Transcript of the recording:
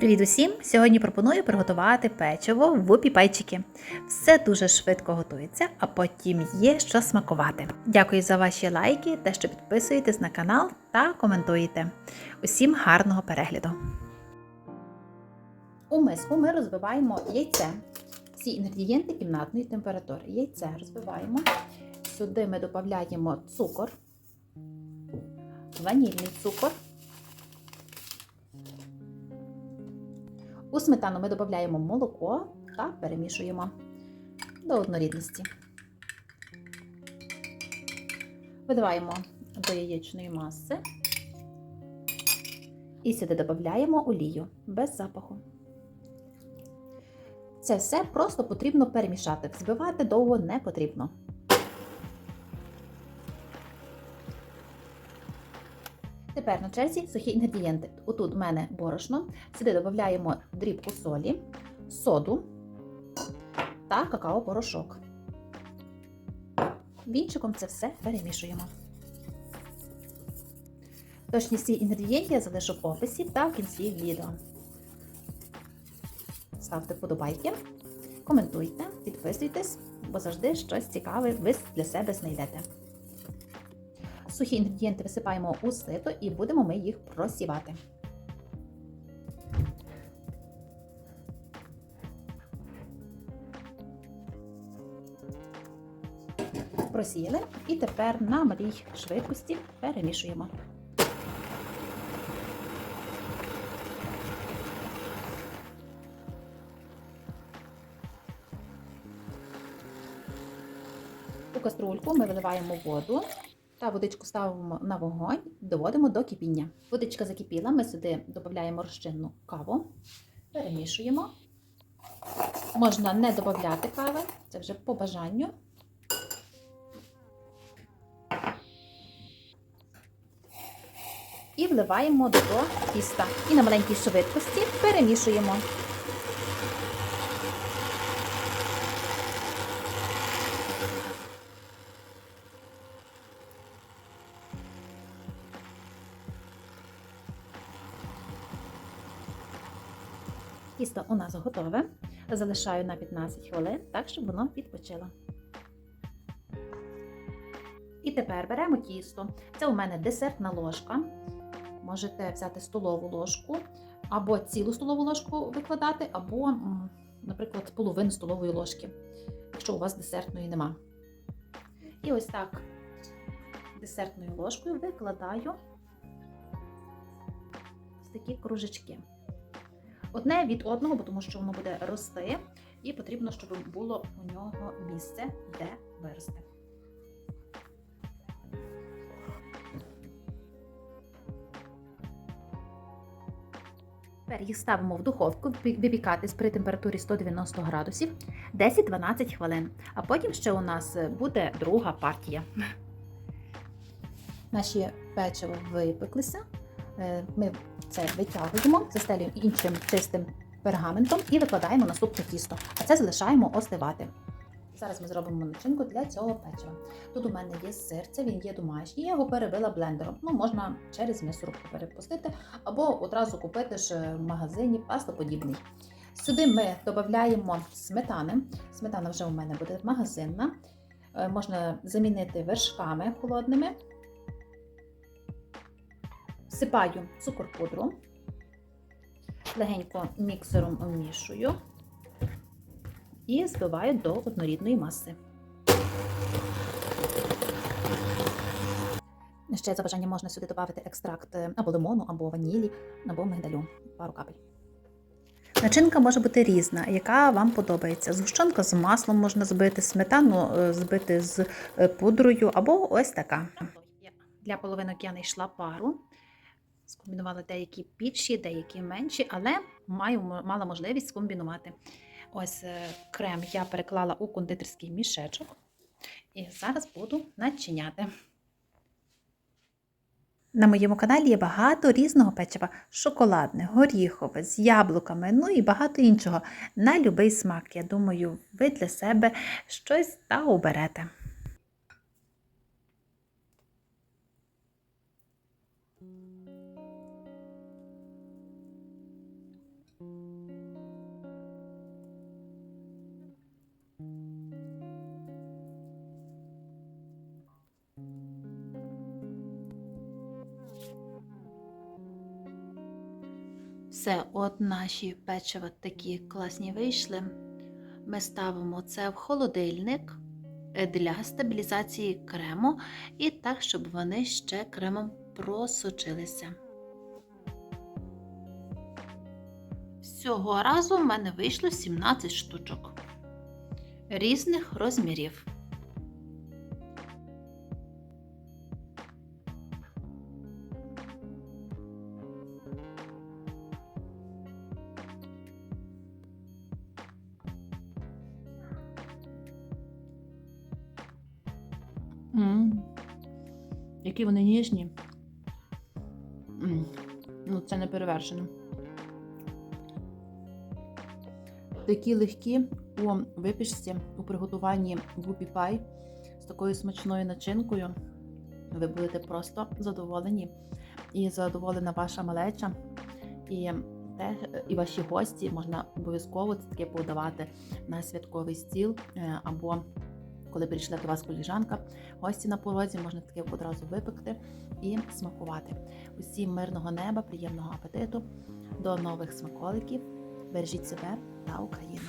Привіт усім! Сьогодні пропоную приготувати печиво в піпайчики. Все дуже швидко готується, а потім є що смакувати. Дякую за ваші лайки, те, що підписуєтесь на канал та коментуєте. Усім гарного перегляду! У миску ми розбиваємо яйце. Всі інгредієнти кімнатної температури. Яйце розбиваємо. Сюди ми додаємо цукор, ванільний цукор. У сметану ми додаємо молоко та перемішуємо до однорідності. Видаваємо до яєчної маси і сюди додаємо олію без запаху. Це все просто потрібно перемішати. Взбивати довго не потрібно. Тепер на черзі сухі інгредієнти. Отут в мене борошно. Сюди додаємо дрібку солі, соду та какао-порошок. Вінчиком це все перемішуємо. Точні всі інгредієнти я залишу в описі та в кінці відео. Ставте вподобайки, коментуйте, підписуйтесь, бо завжди щось цікаве ви для себе знайдете. Сухі інгредієнти висипаємо у сито і будемо ми їх просівати. Просіяли і тепер на малій швидкості перемішуємо. У каструльку ми виливаємо воду та водичку ставимо на вогонь, доводимо до кипіння. Водичка закипіла, ми сюди додаємо розчинну каву, перемішуємо. Можна не додати кави, це вже по бажанню. І вливаємо до тіста. І на маленькій швидкості перемішуємо. Тісто у нас готове. Залишаю на 15 хвилин, так, щоб воно відпочило. І тепер беремо тісто. Це у мене десертна ложка. Можете взяти столову ложку, або цілу столову ложку викладати, або, наприклад, половину столової ложки, якщо у вас десертної нема. І ось так десертною ложкою викладаю ось такі кружечки. Одне від одного, тому що воно буде рости, і потрібно, щоб було у нього місце, де вирости. Тепер їх ставимо в духовку випікатись при температурі 190 градусів 10-12 хвилин. А потім ще у нас буде друга партія. Наші печиво випеклися. Ми це витягуємо, застелюємо іншим чистим пергаментом і викладаємо наступне тісто. А це залишаємо остивати. Зараз ми зробимо начинку для цього печива. Тут у мене є сир, це він є домашній, я його перебила блендером. Ну, можна через м'ясорубку перепустити, або одразу купити ж в магазині пастоподібний. Сюди ми додаємо сметани. Сметана вже у мене буде магазинна. Можна замінити вершками холодними. Всипаю цукор пудру, легенько міксером вмішую і збиваю до однорідної маси. Ще за бажанням можна сюди додати екстракт або лимону, або ванілі, або мигдалю, пару капель. Начинка може бути різна, яка вам подобається. Згущенка з маслом можна збити, сметану збити з пудрою, або ось така. Для половинок я знайшла пару. Скомбінувала деякі більші, деякі менші, але маю мала можливість скомбінувати. Ось крем я переклала у кондитерський мішечок. І зараз буду начиняти. На моєму каналі є багато різного печива: шоколадне, горіхове, з яблуками, ну і багато іншого. На будь-який смак. Я думаю, ви для себе щось та оберете. Все, от наші печива такі класні вийшли. Ми ставимо це в холодильник для стабілізації крему і так, щоб вони ще кремом просочилися. Цього разу в мене вийшло 17 штучок різних розмірів. М, Які вони ніжні. М, Ну, це не перевершено. Такі легкі у випічці, у приготуванні гупі пай з такою смачною начинкою. Ви будете просто задоволені. І задоволена ваша малеча. І, те, і ваші гості можна обов'язково це таке подавати на святковий стіл е, або коли прийшла до вас коліжанка, гості на порозі, можна таке одразу випекти і смакувати. Усім мирного неба, приємного апетиту, до нових смаколиків. Бережіть себе та Україну!